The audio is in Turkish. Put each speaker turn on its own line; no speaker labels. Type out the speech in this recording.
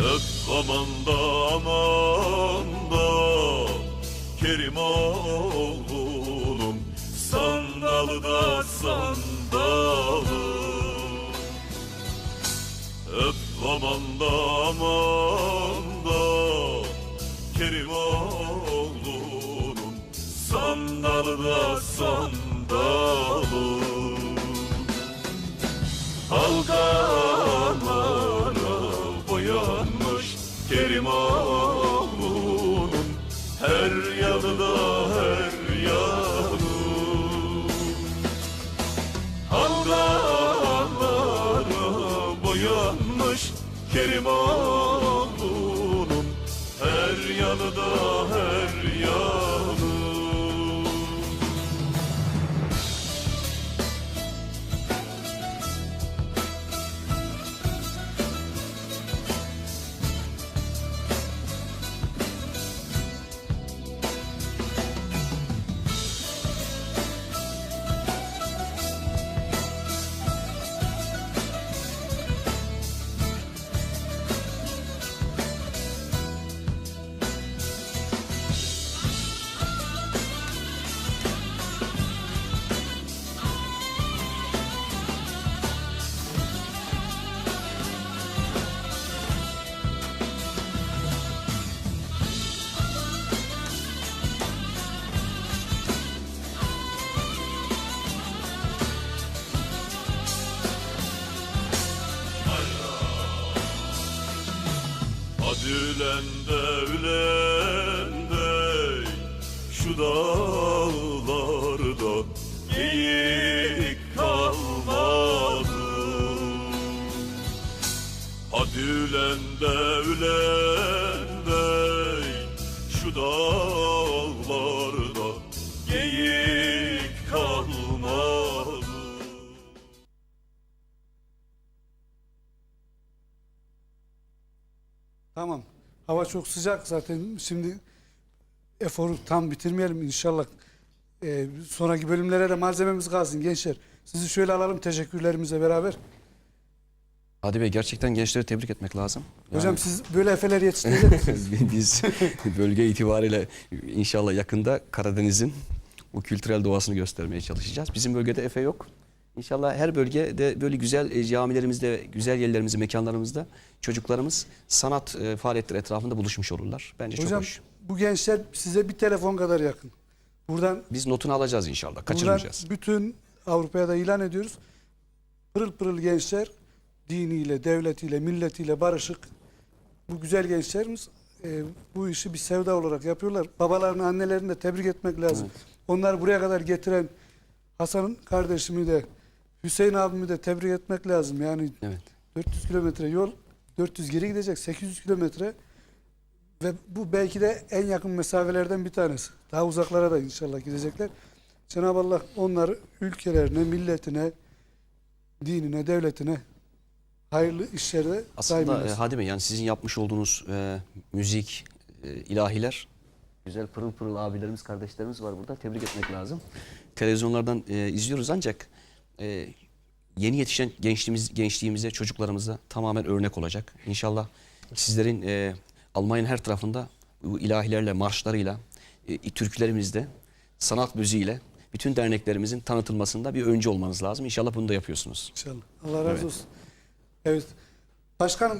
aman da aman da Kerim oğlum sandalı da sandalı Öp aman da aman da Kerim oğlum sandalı da sandalı her yanı da her yanı Halkalara boyanmış Kerim oğlunun her yanı da her yanı Ülen de ülen de şu dağlarda geyik kalmadı. Hadi ülen de ülen de şu dağlarda
Tamam. Hava çok sıcak zaten. Şimdi eforu tam bitirmeyelim inşallah. Ee, sonraki bölümlere de malzememiz kalsın gençler. Sizi şöyle alalım teşekkürlerimize beraber.
Hadi Bey gerçekten gençleri tebrik etmek lazım. Yani
Hocam siz böyle efeler yetiştirecek misiniz?
biz bölge itibariyle inşallah yakında Karadeniz'in bu kültürel doğasını göstermeye çalışacağız. Bizim bölgede Efe yok. İnşallah her bölgede böyle güzel e, camilerimizde, güzel yerlerimizde, mekanlarımızda çocuklarımız sanat e, faaliyetleri etrafında buluşmuş olurlar. Bence çok
Hocam
hoş.
bu gençler size bir telefon kadar yakın. Buradan,
Biz notunu alacağız inşallah.
buradan
Kaçırmayacağız.
bütün Avrupa'ya da ilan ediyoruz. Pırıl pırıl gençler diniyle, devletiyle, milletiyle barışık. Bu güzel gençlerimiz e, bu işi bir sevda olarak yapıyorlar. Babalarını, annelerini de tebrik etmek lazım. Onları buraya kadar getiren Hasan'ın kardeşimi de Hüseyin abimi de tebrik etmek lazım. Yani
Evet.
400 kilometre yol, 400 geri gidecek, 800 kilometre ve bu belki de en yakın mesafelerden bir tanesi. Daha uzaklara da inşallah gidecekler. Cenab-ı Allah onları ülkelerine, milletine, dinine, devletine hayırlı işlerde daim
Aslında e. Hadi Bey yani sizin yapmış olduğunuz e, müzik, e, ilahiler güzel pırıl pırıl abilerimiz, kardeşlerimiz var burada. Tebrik etmek lazım. Televizyonlardan e, izliyoruz ancak e, yeni yetişen gençliğimiz, gençliğimize, çocuklarımıza tamamen örnek olacak. İnşallah sizlerin e, Almanya'nın her tarafında bu ilahilerle, marşlarıyla, e, türkülerimizde, sanat müziğiyle bütün derneklerimizin tanıtılmasında bir öncü olmanız lazım. İnşallah bunu da yapıyorsunuz.
İnşallah. Allah razı
Evet.
olsun. Evet. Başkanım